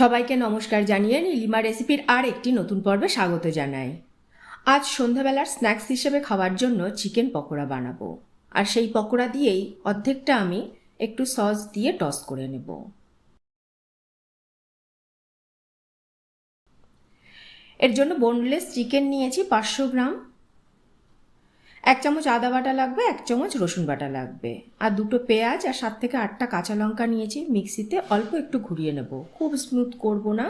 সবাইকে নমস্কার জানিয়ে নীলিমা রেসিপির আর একটি নতুন পর্বে স্বাগত জানাই। আজ সন্ধ্যাবেলার স্ন্যাক্স হিসেবে খাওয়ার জন্য চিকেন পকোড়া বানাবো। আর সেই পকোড়া দিয়েই অর্ধেকটা আমি একটু সস দিয়ে টস করে নেব। এর জন্য বোনলেস চিকেন নিয়েছি পাঁচশো গ্রাম। এক চামচ আদা বাটা লাগবে, এক চামচ রসুন বাটা লাগবে। আর দুটো পেঁয়াজ আর সাত থেকে আটটা কাঁচা লঙ্কা নিয়েছি, মিক্সিতে অল্প একটু ঘুরিয়ে নেব। খুব স্মুথ করব না।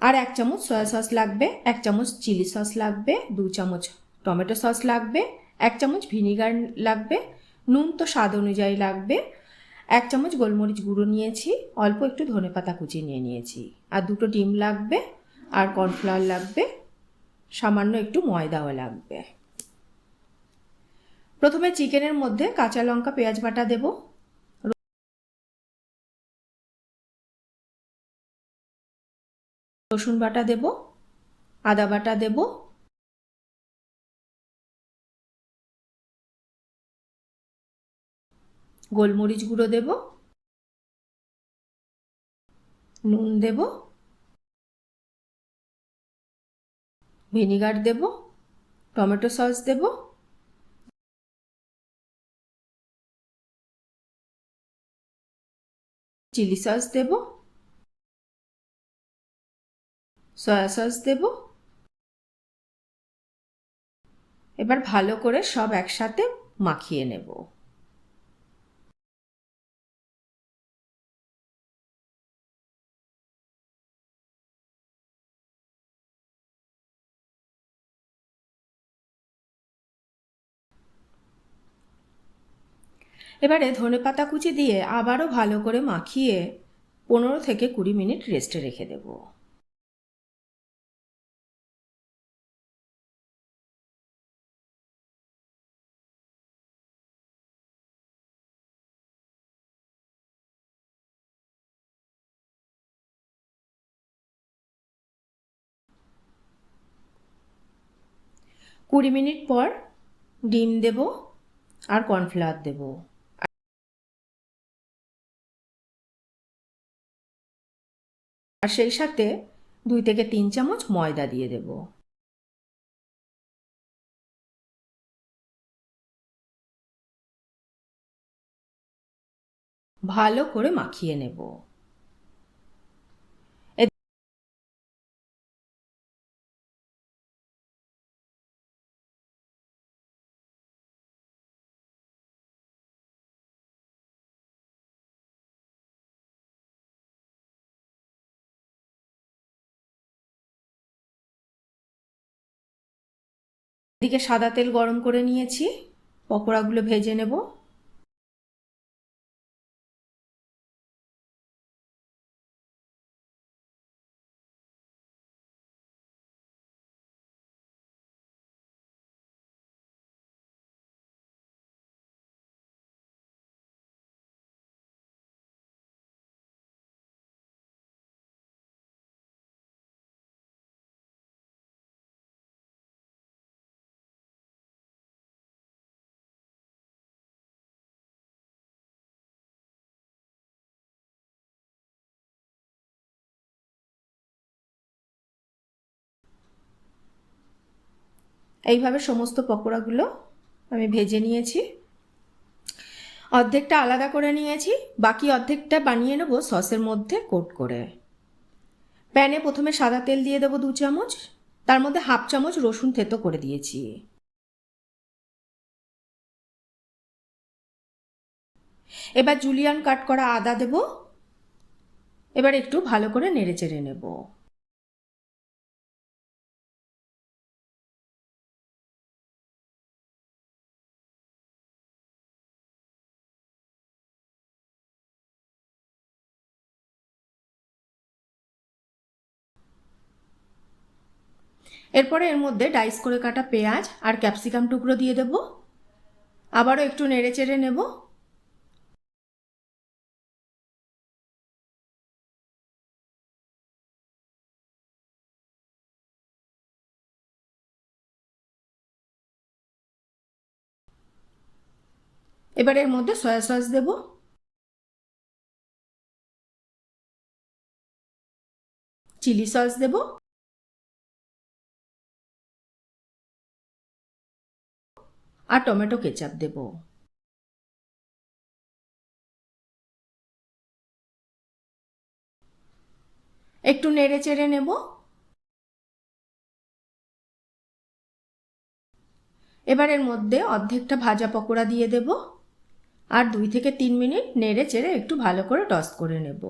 আর এক চামচ সয়া সস লাগবে, এক চামচ চিলি সস লাগবে, দু চামচ টমেটো সস লাগবে, এক চামচ ভিনিগার লাগবে, নুন তো স্বাদ অনুযায়ী লাগবে। এক চামচ গোলমরিচ গুঁড়ো নিয়েছি, অল্প একটু ধনে পাতা কুচি নিয়ে নিয়েছি। আর দুটো ডিম লাগবে, আর কর্নফ্লাওয়ার লাগবে। সামান্য একটু ময়দাও লাগবে। প্রথমে চিকেনের মধ্যে কাঁচা লঙ্কা, পেঁয়াজ বাটা দেব। রসুন বাটা দেব। আদা বাটা দেব। গোলমরিচ গুঁড়ো দেব। নুন দেব। ভিনিগার দেব, টমেটো সস দেব। চিলি সস দেব। সয়া সস দেব। এবার ভালো করে সব একসাথে মাখিয়ে নেব। এবারে ধনে পাতা কুচি দিয়ে আবারও ভালো করে মাখিয়ে পনেরো থেকে কুড়ি মিনিট রেস্টে রেখে দেব। কুড়ি মিনিট পর ডিম দেব আর কর্নফ্লাওয়ার দেব। আর সেই সাথে দুই থেকে তিন চামচ ময়দা দিয়ে দেব। ভালো করে মাখিয়ে নেব। এদিকে সাদা তেল গরম করে নিয়েছি পকোড়াগুলো ভেজে নেব। এইভাবে সমস্ত পকোড়াগুলো আমি ভেজে নিয়েছি। অর্ধেকটা আলাদা করে নিয়েছি, বাকি অর্ধেকটা বানিয়ে নেব সসের মধ্যে কোট করে। প্যানে প্রথমে সাদা তেল দিয়ে দেবো দু চামচ, তার মধ্যে হাফ চামচ রসুন থেতো করে দিয়েছি। এবার জুলিয়ান কাট করা আদা দেব, এবার একটু ভালো করে নেড়ে চেড়ে নেব। এরপরে এর মধ্যে ডাইস করে কাটা পেঁয়াজ আর ক্যাপসিকাম টুকরো দিয়ে দেব। আবারও একটু নেড়ে চেড়ে নেব। এবার এর মধ্যে সয়া সস দেব। চিলি সস দেব। আর টমেটো কেচাপ দেব। একটু নেড়ে চেড়ে নেব। এবার এর মধ্যে অর্ধেকটা ভাজা পকোড়া দিয়ে দেব। আর দুই থেকে তিন মিনিট নেড়ে চেড়ে একটু ভালো করে টস করে নেব।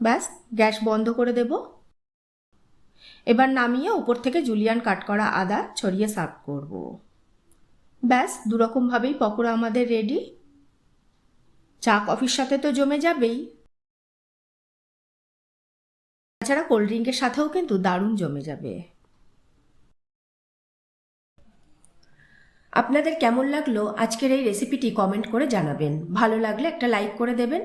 ব্যাস, গ্যাস বন্ধ করে দেব। এবার নামিয়ে উপর থেকে জুলিয়ান কাট করা আদা ছড়িয়ে সার্ভ করব। ব্যাস, দুরকমভাবেই পকোড়া আমাদের রেডি চা কফির সাথে তো জমে যাবেই। তাছাড়া কোল্ড ড্রিঙ্কের সাথেও কিন্তু দারুণ জমে যাবে। আপনাদের কেমন লাগল? আজকের এই রেসিপিটি কমেন্ট করে জানাবেন। ভালো লাগলে একটা লাইক করে দেবেন।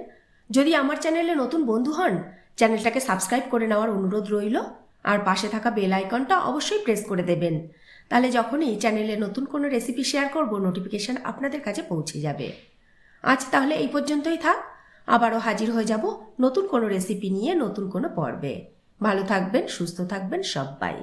যদি আমার চ্যানেলে নতুন বন্ধু হন, চ্যানেলটাকে সাবস্ক্রাইব করে নেওয়ার অনুরোধ রইল। আর পাশে থাকা বেল আইকনটা অবশ্যই প্রেস করে দেবেন। তাহলে যখনই চ্যানেলে নতুন কোনো রেসিপি শেয়ার করব, নোটিফিকেশান আপনাদের কাছে পৌঁছে যাবে। আজ তাহলে এই পর্যন্তই থাক। আবারও হাজির হয়ে যাব নতুন কোনো রেসিপি নিয়ে নতুন কোনো পর্বে। ভালো থাকবেন, সুস্থ থাকবেন সবাই।